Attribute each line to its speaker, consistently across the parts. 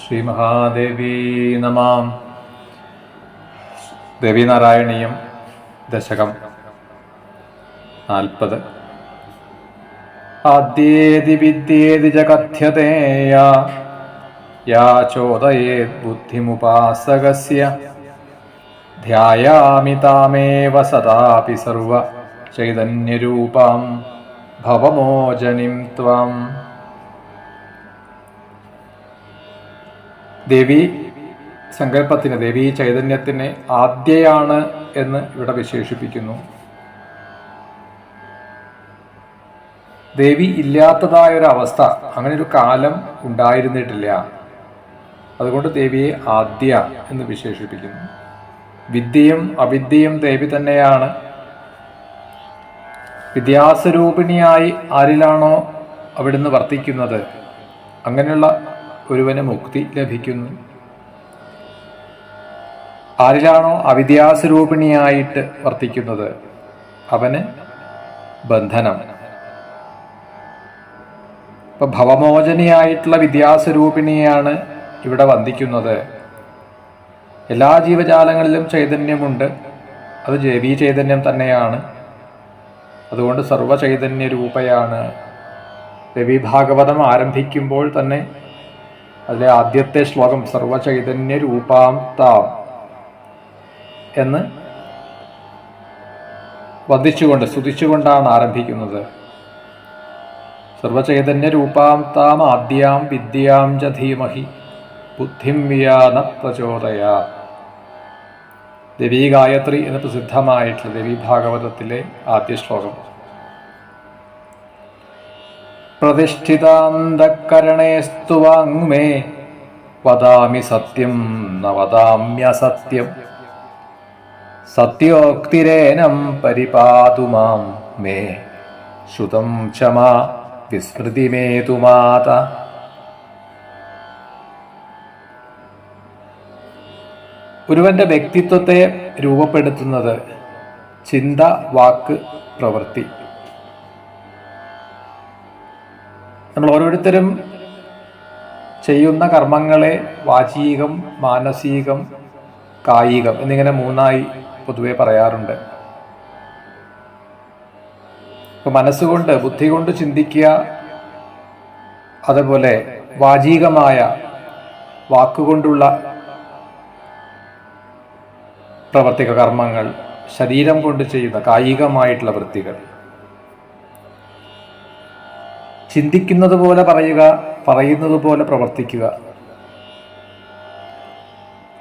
Speaker 1: ശ്രീമഹാദേവീ നമാം. ദേവീനാരായണീയം ദശകം നാൽപ്പത്. ആദ്യേതി വിദ്യേതി ച കഥ്യതേയാ യാ ചോദയേത് ബുദ്ധിമുപാസകസ്യ. ധ്യായാമി താമേവ സദാപി സർവ ചൈതന്യരൂപാം ഭവമോചനിം ത്വാം. ദേവി സങ്കല്പത്തിന് ദേവി ചൈതന്യത്തിന് ആദ്യയാണ് എന്ന് ഇവിടെ വിശേഷിപ്പിക്കുന്നു. ദേവി ഇല്ലാത്തതായ ഒരു അവസ്ഥ അങ്ങനെ ഒരു കാലം ഉണ്ടായിരുന്നിട്ടില്ല. അതുകൊണ്ട് ദേവിയെ ആദ്യ എന്ന് വിശേഷിപ്പിക്കുന്നു. വിദ്യയും അവിദ്യയും ദേവി തന്നെയാണ്. വിദ്യാസ്വരൂപിണിയായി ആരിലാണോ അവിടുന്ന് വർത്തിക്കുന്നത്? അങ്ങനെയുള്ള ഒരുവന് മുക്തി ലഭിക്കുന്നു. ആരിലാണോ അവിദ്യാസ്വരൂപിണിയായിട്ട് വർത്തിക്കുന്നത്? അവന് ബന്ധനം. ഇപ്പൊ ഭവമോചനിയായിട്ടുള്ള വിദ്യാസ്വരൂപിണിയാണ് ഇവിടെ വന്ദിക്കുന്നത്. എല്ലാ ജീവജാലങ്ങളിലും ചൈതന്യമുണ്ട്. അത് ജൈവീ ചൈതന്യം തന്നെയാണ്. അതുകൊണ്ട് സർവചൈതന്യ രൂപയാണ് രവി ഭാഗവതം ആരംഭിക്കുമ്പോൾ തന്നെ അതിലെ ആദ്യത്തെ ശ്ലോകം സർവചൈതന്യ രൂപാം താം എന്ന് വധിച്ചുകൊണ്ട് സ്തുതിച്ചുകൊണ്ടാണ് ആരംഭിക്കുന്നത്. സർവചൈതന്യ രൂപാം താം ആദ്യാം വിദ്യാം ച ധീമഹി ബുദ്ധിം വിയാന പ്രചോദയ. ദേവീ ഗായത്രി എന്ന് പ്രസിദ്ധമായിട്ടുള്ള ദേവീ ഭാഗവതത്തിലെ ആദ്യ ശ്ലോകം. പ്രതിഷ്ഠിതാന്തക്കരണേസ്തു വാങ്മേ. വദാമി സത്യം ന വദാമ്യസത്യം. സത്യോക്തിരേനം പരിപാതു മാം മേ. ശ്രുതം ക്ഷമാ വിസ്മൃതിമേതു മാത. ഒരുവന്റെ വ്യക്തിത്വത്തെ രൂപപ്പെടുത്തുന്നത് ചിന്ത വാക്ക് പ്രവൃത്തി. നമ്മൾ ഓരോരുത്തരും ചെയ്യുന്ന കർമ്മങ്ങളെ വാചികം മാനസികം കായികം എന്നിങ്ങനെ മൂന്നായി പൊതുവെ പറയാറുണ്ട്. ഇപ്പൊ മനസ്സുകൊണ്ട് ബുദ്ധി കൊണ്ട് ചിന്തിക്കുക അതുപോലെ വാചികമായ വാക്കുകൊണ്ടുള്ള പ്രവർത്തിക കർമ്മങ്ങൾ ശരീരം കൊണ്ട് ചെയ്യുന്ന കായികമായിട്ടുള്ള വൃത്തികൾ ചിന്തിക്കുന്നത് പോലെ പറയുക പറയുന്നത് പോലെ പ്രവർത്തിക്കുക.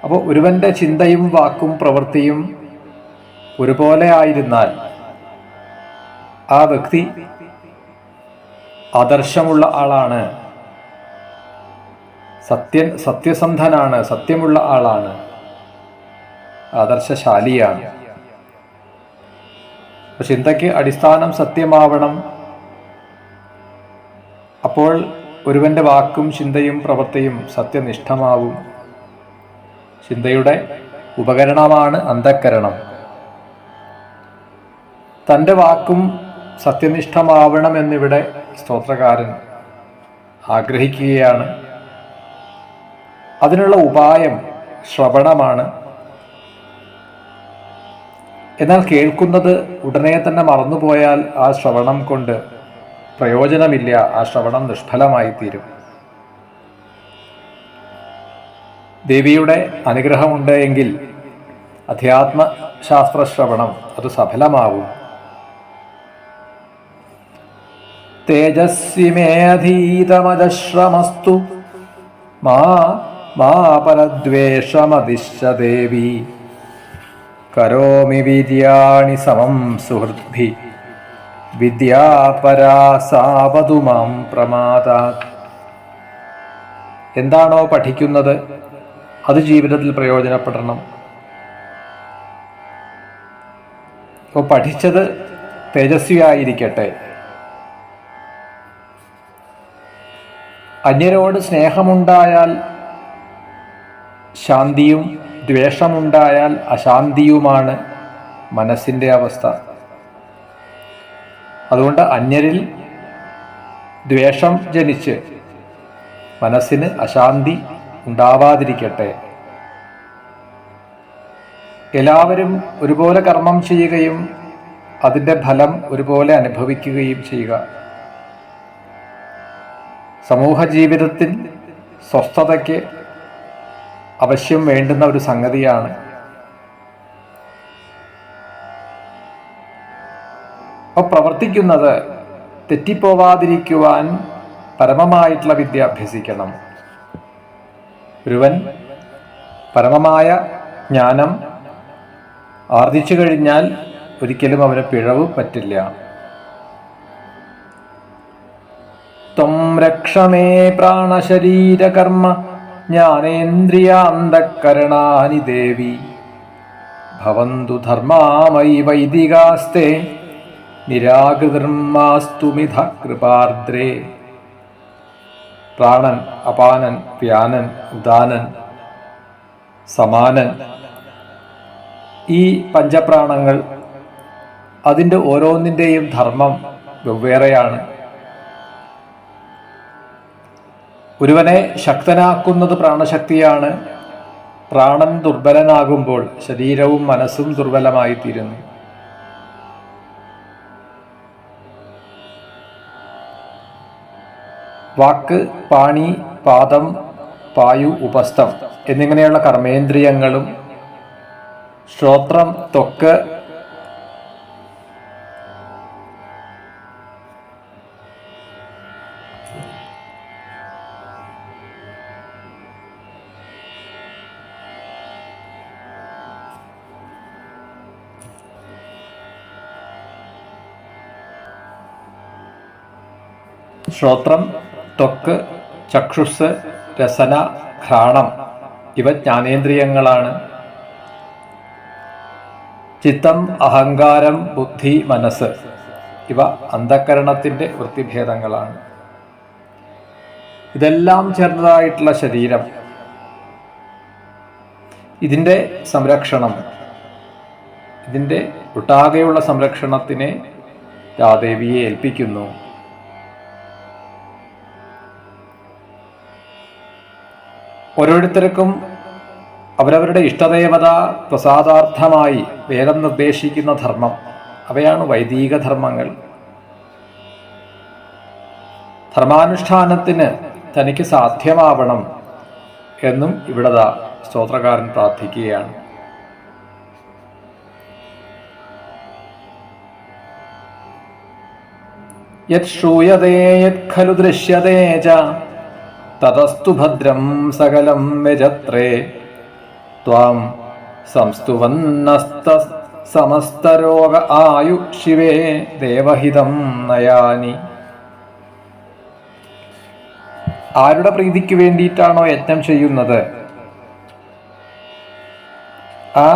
Speaker 1: അപ്പോൾ ഒരുവന്റെ ചിന്തയും വാക്കും പ്രവൃത്തിയും ഒരുപോലെ ആയിരുന്നാൽ ആ വ്യക്തി ആദർശമുള്ള ആളാണ്. സത്യൻ സത്യസന്ധനാണ് സത്യമുള്ള ആളാണ്. ആദർശശാലിയാണ്. ചിന്തയ്ക്ക് അടിസ്ഥാനം സത്യമാവണം അപ്പോൾ ഒരുവന്റെ വാക്കും ചിന്തയും പ്രവൃത്തിയും സത്യനിഷ്ഠമാവും. ചിന്തയുടെ ഉപകരണമാണ് അന്ധക്കരണം തന്റെ വാക്കും സത്യനിഷ്ഠമാവണമെന്നിവിടെ സ്തോത്രകാരൻ ആഗ്രഹിക്കുകയാണ്. അതിനുള്ള ഉപായം ശ്രവണമാണ്. എന്നാൽ കേൾക്കുന്നത് ഉടനെ തന്നെ മറന്നുപോയാൽ ആ ശ്രവണം കൊണ്ട് പ്രയോജനമില്ല. ആ ശ്രവണം നിഷ്ഫലമായി തീരും. ദേവിയുടെ അനുഗ്രഹമുണ്ട് എങ്കിൽ അധ്യാത്മശാസ്ത്ര ശ്രവണം അത് സഫലമാവും. തേജസ്വിമേധീതമജശ്രമസ്തു മാ മാ പരദ്വേഷമതിശ്ച ദേവി. കരോമി വീര്യാണി സമം സുഹൃദ്ഭി. വിദ്യാപരാസാവതു മാം പ്രമാദാത് എന്താണോ പഠിക്കുന്നത്? അത് ജീവിതത്തിൽ പ്രയോജനപ്പെടണം. ഇപ്പോൾ പഠിച്ചത് തേജസ്വിയായിരിക്കട്ടെ. അന്യരോട് സ്നേഹമുണ്ടായാൽ ശാന്തിയും ദ്വേഷമുണ്ടായാൽ അശാന്തിയുമാണ് മനസ്സിന്റെ അവസ്ഥ. അതുകൊണ്ട് അന്യരിൽ ദ്വേഷം ജനിച്ച് മനസ്സിന് അശാന്തി ഉണ്ടാവാതിരിക്കട്ടെ. എല്ലാവരും ഒരുപോലെ കർമ്മം ചെയ്യുകയും അതിന്റെ ഫലം ഒരുപോലെ അനുഭവിക്കുകയും ചെയ്യുക. സമൂഹ ജീവിതത്തിൽ സ്വസ്ഥതയ്ക്ക് അവശ്യം വേണ്ടുന്ന ഒരു സംഗതിയാണ് പ്രവർത്തിക്കുന്നത് തെറ്റിപ്പോവാതിരിക്കുവാൻ പരമമായിട്ടുള്ള വിദ്യ അഭ്യസിക്കണം. ഒരുവൻ പരമമായ ജ്ഞാനം ആർജിച്ചു കഴിഞ്ഞാൽ ഒരിക്കലും അവന് പിഴവ് പറ്റില്ല. ത്വം രക്ഷമേ പ്രാണശരീരകർമ്മ ജ്ഞാനേന്ദ്രിയാന്തക്കരണാനി ദേവി ഭവന്തു ധർമാമൈ വൈദികാസ്തേ നിരാകൃതിർമാസ്തുമിധ കൃപാർദ്രേ. പ്രാണൻ അപാനൻ വ്യാനൻ ഉദാനൻ സമാനൻ. ഈ പഞ്ചപ്രാണങ്ങൾ അതിന്റെ ഓരോന്നിന്റെയും ധർമ്മം വെവ്വേറെയാണ്. ഒരുവനെ ശക്തനാക്കുന്നത് പ്രാണശക്തിയാണ്. പ്രാണൻ ദുർബലനാകുമ്പോൾ ശരീരവും മനസ്സും ദുർബലമായി തീരുന്നു വാക്ക് പാണി പാദം പായു ഉപസ്ഥം എന്നിങ്ങനെയുള്ള കർമ്മേന്ദ്രിയങ്ങളും ശ്രോത്രം ത്വക്ക് ശ്രോത്രം ത്വക്ക് ചക്ഷുസ് രസന ഘ്രാണം ഇവ ജ്ഞാനേന്ദ്രിയങ്ങളാണ്. ചിത്തം അഹങ്കാരം ബുദ്ധി മനസ്സ് ഇവ അന്ധകരണത്തിന്റെ വൃത്തിഭേദങ്ങളാണ്. ഇതെല്ലാം ചേർന്നതായിട്ടുള്ള ശരീരം. ഇതിന്റെ സംരക്ഷണം. ഇതിന്റെ ഒട്ടാകെയുള്ള സംരക്ഷണത്തിനെ രാദേവിയെ ഏൽപ്പിക്കുന്നു. ഓരോരുത്തർക്കും അവരവരുടെ ഇഷ്ടദേവത പ്രസാദാർത്ഥമായി വേദം നിർദ്ദേശിക്കുന്ന ധർമ്മം. അവയാണ് വൈദിക ധർമ്മങ്ങൾ ധർമാനുഷ്ഠാനത്തിന് തനിക്ക് സാധ്യമാവണം എന്നും ഇവിടെ സ്തോത്രകാരൻ പ്രാർത്ഥിക്കുകയാണ്. യത് ശ്രൂയതേ യത് ഖലു ദൃശ്യതേ ച തതസ്തു ഭദ്രം സകലം വ്യജത്രേ ത്വാം സംസ്തുവന്നസ്ത സമസ്തരോഗ ആയു ശിവേ ദേവഹിതം നയാനി. ആരുടെ പ്രീതിക്ക് വേണ്ടിയിട്ടാണോ യജ്ഞം ചെയ്യുന്നത്? ആ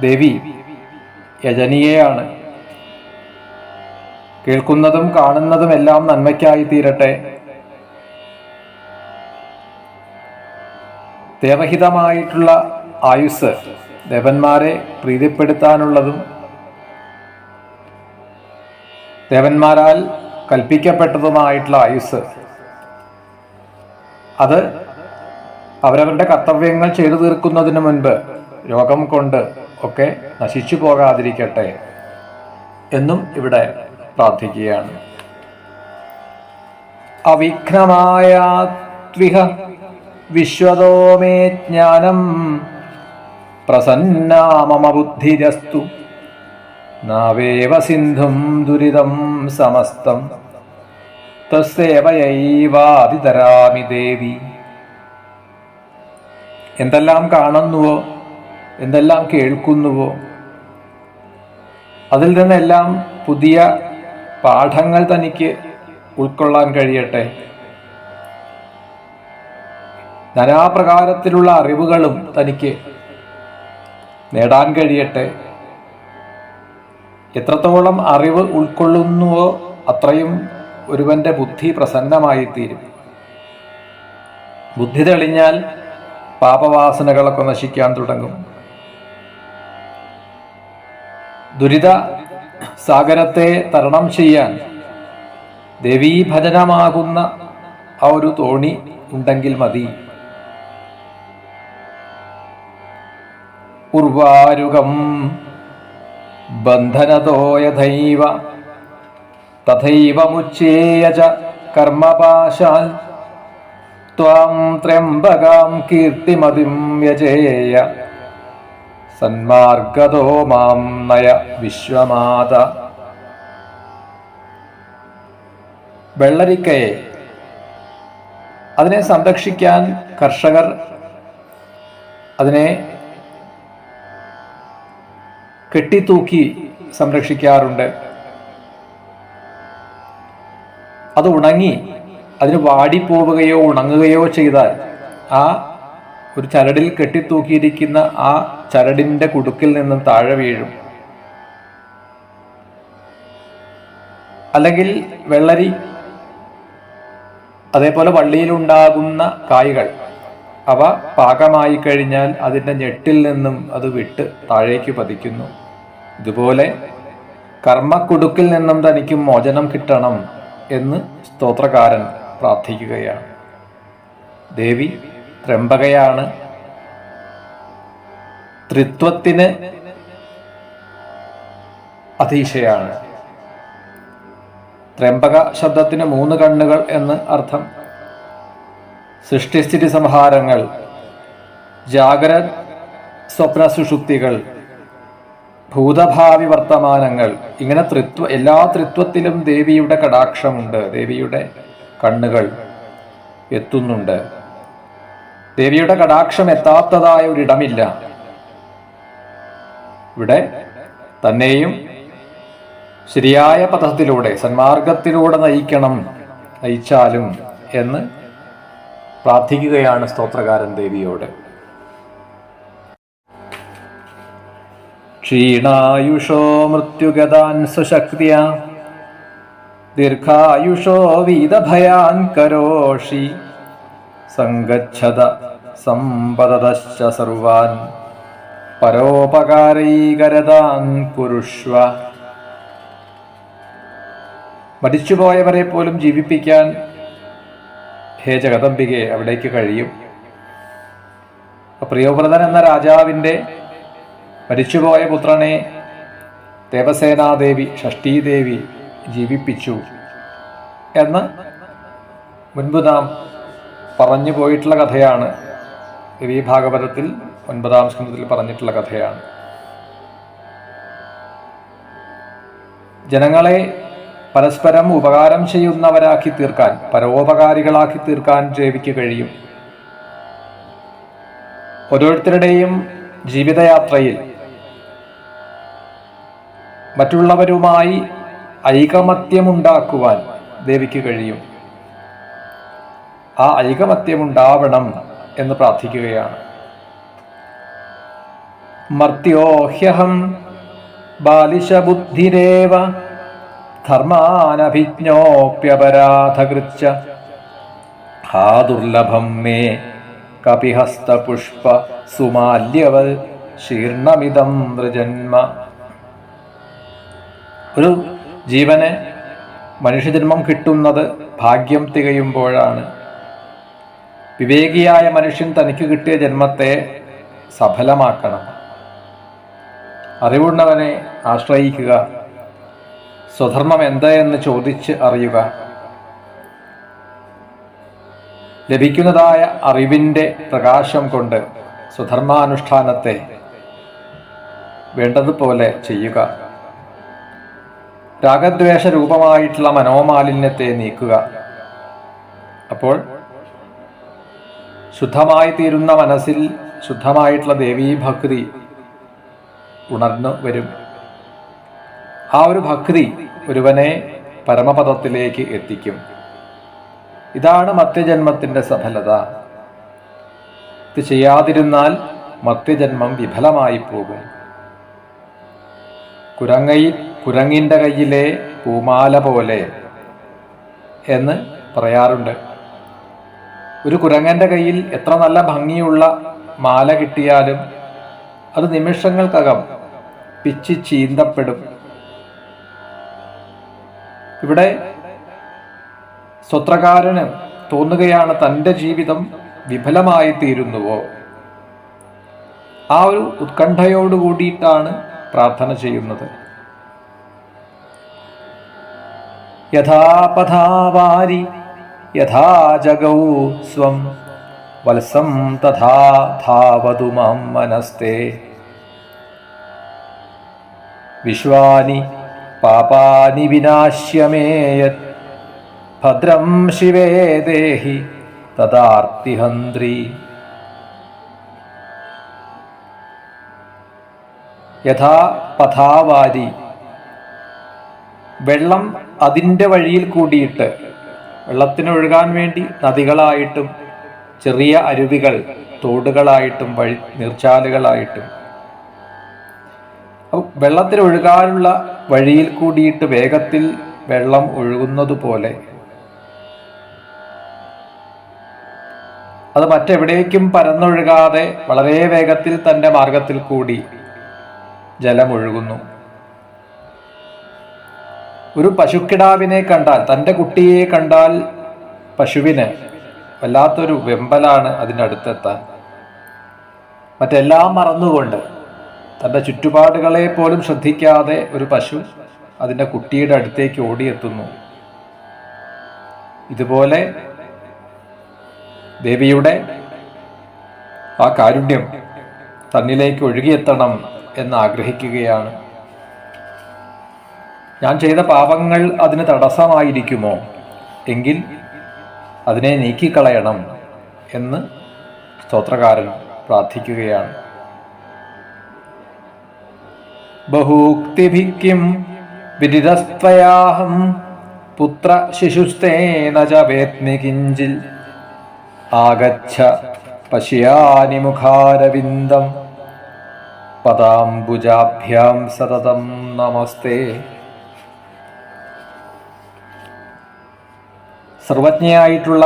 Speaker 1: ദേവി യജനീയയാണ്. കേൾക്കുന്നതും കാണുന്നതും എല്ലാം നന്മയ്ക്കായി തീരട്ടെ. ദേവഹിതമായിട്ടുള്ള ആയുസ് ദേവന്മാരെ പ്രീതിപ്പെടുത്താനുള്ളതും ദേവന്മാരാൽ കൽപ്പിക്കപ്പെട്ടതുമായിട്ടുള്ള ആയുസ് അത് അവരവരുടെ കർത്തവ്യങ്ങൾ ചെയ്തു തീർക്കുന്നതിന് മുൻപ് രോഗം കൊണ്ട് ഒക്കെ നശിച്ചു പോകാതിരിക്കട്ടെ എന്നും ഇവിടെ പ്രാർത്ഥിക്കുകയാണ്. അവിഘ്നമായ വിശ്വതോ മേ ജ്ഞാനം. പ്രസന്നാ നാവേവ സിന്ധും ദുരിതം സമസ്തം. തസ്സേവയൈവാതിതരാമി ദേവി. എന്തെല്ലാം കാണുന്നുവോ എന്തെല്ലാം കേൾക്കുന്നുവോ അതിൽ നിന്നെല്ലാം പുതിയ പാഠങ്ങൾ തനിക്ക് ഉൾക്കൊള്ളാൻ കഴിയട്ടെ. നാനാപ്രകാരത്തിലുള്ള അറിവുകളും തനിക്ക് നേടാൻ കഴിയട്ടെ. എത്രത്തോളം അറിവ് ഉൾക്കൊള്ളുന്നുവോ അത്രയും ഒരുവന്റെ ബുദ്ധി പ്രസന്നമായി തീരും ബുദ്ധി തെളിഞ്ഞാൽ പാപവാസനകളൊക്കെ നശിക്കാൻ തുടങ്ങും. ദുരിത സാഗരത്തെ തരണം ചെയ്യാൻ ദേവീഭജനമാകുന്ന ആ ഒരു തോണി ഉണ്ടെങ്കിൽ മതി. ഉർവാരുകം. ബന്ധനതോ യഥൈവ തഥൈവമുച്ചേയ ച കർമ്മപാശാൽ. ത്വാം ത്രയംബകാം കീർത്തിമതിം യജേയ. സന്മാർഗതോ മാം നയ വിശ്വമാത. വെള്ളരിക്കയെ അതിനെ സംരക്ഷിക്കാൻ കർഷകർ അതിനെ കെട്ടിത്തൂക്കി സംരക്ഷിക്കാറുണ്ട്. അത് ഉണങ്ങി അതിന് വാടിപ്പോവുകയോ ഉണങ്ങുകയോ ചെയ്താൽ ആ ഒരു ചരടിൽ കെട്ടിത്തൂക്കിയിരിക്കുന്ന ആ ചരടിന്റെ കുടുക്കിൽ നിന്നും താഴെ വീഴും. അല്ലെങ്കിൽ വെള്ളരി അതേപോലെ വള്ളിയിലുണ്ടാകുന്ന കായ്കൾ അവ പാകമായി കഴിഞ്ഞാൽ അതിന്റെ ഞെട്ടിൽ നിന്നും അത് വിട്ട് താഴേക്ക് പതിക്കുന്നു. ഇതുപോലെ കർമ്മക്കുടുക്കിൽ നിന്നും തനിക്ക് മോചനം കിട്ടണം എന്ന് സ്തോത്രകാരൻ പ്രാർത്ഥിക്കുകയാണ്. ദേവി ത്രംബകയാണ്. ത്രിത്വത്തിന് അധീശയാണ് ത്രംബക ശബ്ദത്തിന് മൂന്ന് കണ്ണുകൾ എന്ന് അർത്ഥം. സൃഷ്ടിസ്ഥിതി സംഹാരങ്ങൾ ജാഗ്രത സ്വപ്ന സുഷുപ്തികൾ ഭൂതഭാവി വർത്തമാനങ്ങൾ. ഇങ്ങനെ തൃത്വ എല്ലാ തൃത്വത്തിലും ദേവിയുടെ കടാക്ഷമുണ്ട്. ദേവിയുടെ കണ്ണുകൾ എത്തുന്നുണ്ട്. ദേവിയുടെ കടാക്ഷം എത്താത്തതായ ഒരിടമില്ല. ഇവിടെ തന്നെയും ശരിയായ പഥത്തിലൂടെ സന്മാർഗത്തിലൂടെ നയിക്കണം നയിച്ചാലും എന്ന് പ്രാർത്ഥിക്കുകയാണ് സ്തോത്രകാരൻ ദേവിയോട്. ക്ഷീണായുഷോ മൃത്യുഗതാൻ സുശക്തിയ. ദീർഘായുഷോ വീതഭയാൻ കരോഷി. സങ്കച്ഛത സമ്പദതശ്ച സർവാൻ. പരോപകാരൈകരതാൻ കുരുഷ്വ. മരിച്ചുപോയവരെ പോലും ജീവിപ്പിക്കാൻ ഹേ ജഗദംബികെ അവിടേക്ക് കഴിയും. പ്രിയോവ്രതൻ എന്ന രാജാവിന്റെ മരിച്ചുപോയ പുത്രനെ ദേവസേനാദേവി ഷഷ്ടീദേവി ജീവിപ്പിച്ചു എന്ന് മുൻപ് നാം പറഞ്ഞു പോയിട്ടുള്ള കഥയാണ്. ദേവീ ഭാഗവതത്തിൽ ഒൻപതാം സ്കന്ധത്തിൽ പറഞ്ഞിട്ടുള്ള കഥയാണ്. ജനങ്ങളെ പരസ്പരം ഉപകാരം ചെയ്യുന്നവരാക്കി തീർക്കാൻ പരോപകാരികളാക്കി തീർക്കാൻ ദേവിക്ക് കഴിയും. ഓരോരുത്തരുടെയും ജീവിതയാത്രയിൽ മറ്റുള്ളവരുമായി ഐകമത്യമുണ്ടാക്കുവാൻ ദേവിക്ക് കഴിയും. ആ ഐകമത്യമുണ്ടാവണം എന്ന് പ്രാർത്ഥിക്കുകയാണ്. മർത്യോഹ്യഹം ബാലിശബുദ്ധിരേവ ധർമാനഭിജ്ഞോപ്യപരാധകൃച്ച ഹാ ദുർലഭം മേ കപിഹസ്തപുഷ്പ സുമാല്യവൽ ശീർണമിതം നൃജന്മ ഒരു ജീവന് മനുഷ്യജന്മം കിട്ടുന്നത് ഭാഗ്യം തികയുമ്പോഴാണ്. വിവേകിയായ മനുഷ്യൻ തനിക്ക് കിട്ടിയ ജന്മത്തെ സഫലമാക്കണം. അറിവുള്ളവനെ ആശ്രയിക്കുക. സ്വധർമ്മം എന്താ എന്ന് ചോദിച്ച് അറിയുക. ലഭിക്കുന്നതായ അറിവിന്റെ പ്രകാശം കൊണ്ട് സ്വധർമാനുഷ്ഠാനത്തെ വേണ്ടതുപോലെ ചെയ്യുക. രാഗദ്വേഷ രൂപമായിട്ടുള്ള മനോമാലിന്യത്തെ നീക്കുക. അപ്പോൾ ശുദ്ധമായി തീരുന്ന മനസ്സിൽ ശുദ്ധമായിട്ടുള്ള ദേവീഭക്തി ഉണർന്നു വരും. ആ ഒരു ഭക്തി ഒരുവനെ പരമപദത്തിലേക്ക് എത്തിക്കും. ഇതാണ് മത്യജന്മത്തിന്റെ സഫലത. ഇത് ചെയ്യാതിരുന്നാൽ മത്യജന്മം വിഫലമായി പോകും കുരങ്ങയിൽ കുരങ്ങിന്റെ കയ്യിലെ പൂമാല പോലെ എന്ന് പറയാറുണ്ട്. ഒരു കുരങ്ങന്റെ കയ്യിൽ എത്ര നല്ല ഭംഗിയുള്ള മാല കിട്ടിയാലും അത് നിമിഷങ്ങൾക്കകം പിച്ചി ചീന്തപ്പെടും. ഇവിടെ സ്വത്രകാരന് തോന്നുകയാണ് തന്റെ ജീവിതം വിഫലമായി തീരുന്നുവോ ആ ഒരു ഉത്കണ്ഠയോട് കൂടിയിട്ടാണ് പ്രാർത്ഥന ചെയ്യുന്നത്. യഥാപഥാവാരി യഥാ ജഗൗ സ്വം വത്സം തഥാ ധാവതു മാം മനസ്തേ. വിശ്വാനി പാപാനി വിനാശ്യമേയത് ഭദ്രം ശിവേ ദേഹി തദാർത്തിഹന്ത്രി. യഥാ പഥാവാരി വെള്ളം അതിന്റെ വഴിയിൽ കൂടിയിട്ട് വെള്ളത്തിനൊഴുകാൻ വേണ്ടി നദികളായിട്ടും ചെറിയ അരുവികൾ തോടുകളായിട്ടും വഴി നീർച്ചാലുകളായിട്ടും. വെള്ളത്തിനൊഴുകാനുള്ള വഴിയിൽ കൂടിയിട്ട് വേഗത്തിൽ വെള്ളം ഒഴുകുന്നത് പോലെ. അത് മറ്റെവിടേക്കും പരന്നൊഴുകാതെ വളരെ വേഗത്തിൽ തന്റെ മാർഗത്തിൽ കൂടി ജലം ഒഴുകുന്നു ഒരു പശുക്കിടാവിനെ കണ്ടാൽ തന്റെ കുട്ടിയെ കണ്ടാൽ പശുവിന് വല്ലാത്തൊരു വെമ്പലാണ് അതിന്റെ അടുത്തെത്താൻ. മറ്റെല്ലാം മറന്നുകൊണ്ട് തന്റെ ചുറ്റുപാടുകളെ പോലും ശ്രദ്ധിക്കാതെ ഒരു പശു അതിന്റെ കുട്ടിയുടെ അടുത്തേക്ക് ഓടിയെത്തുന്നു. ഇതുപോലെ ദേവിയുടെ ആ കാരുണ്യം തന്നിലേക്ക് ഒഴുകിയെത്തണം. എന്ന് ആഗ്രഹിക്കുകയാണ് ഞാൻ ചെയ്ത പാപങ്ങൾ അതിന് തടസ്സമായിരിക്കുമോ? എങ്കിൽ അതിനെ നീക്കിക്കളയണം എന്ന് സ്തോത്രകാരൻ പ്രാർത്ഥിക്കുകയാണ്. ബഹൂക്തിഭിക്കും വിദിതസ്ത്വയാഹം പുത്ര ശിശുസ്തേന ച കിഞ്ചിൽ ആഗച്ഛ പശ്യാനി മുഖാരവിന്ദം പദാംബുജാഭ്യാം സതതം നമസ്തേ സർവജ്ഞയായിട്ടുള്ള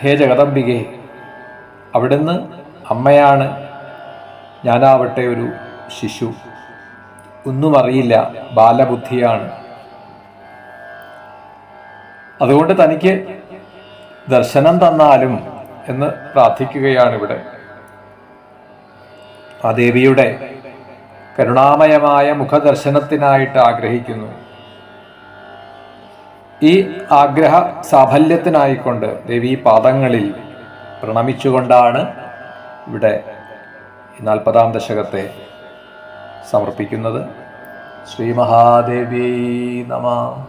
Speaker 1: ഹേ ജഗദംബികെ അവിടുന്ന് അമ്മയാണ് ഞാനാവട്ടെ ഒരു ശിശു. ഒന്നും അറിയില്ല ബാലബുദ്ധിയാണ്. അതുകൊണ്ട് തനിക്ക് ദർശനം തന്നാലും എന്ന് പ്രാർത്ഥിക്കുകയാണ് ഇവിടെ ആ ദേവിയുടെ കരുണാമയമായ മുഖദർശനത്തിനായിട്ട് ആഗ്രഹിക്കുന്നു. ഈ ആഗ്രഹ സാഫല്യത്തിനായിക്കൊണ്ട് ദേവി പാദങ്ങളിൽ പ്രണമിച്ചുകൊണ്ടാണ് ഇവിടെ നാൽപ്പതാം ദശകത്തെ സമർപ്പിക്കുന്നത്. ശ്രീ മഹാദേവി നമ.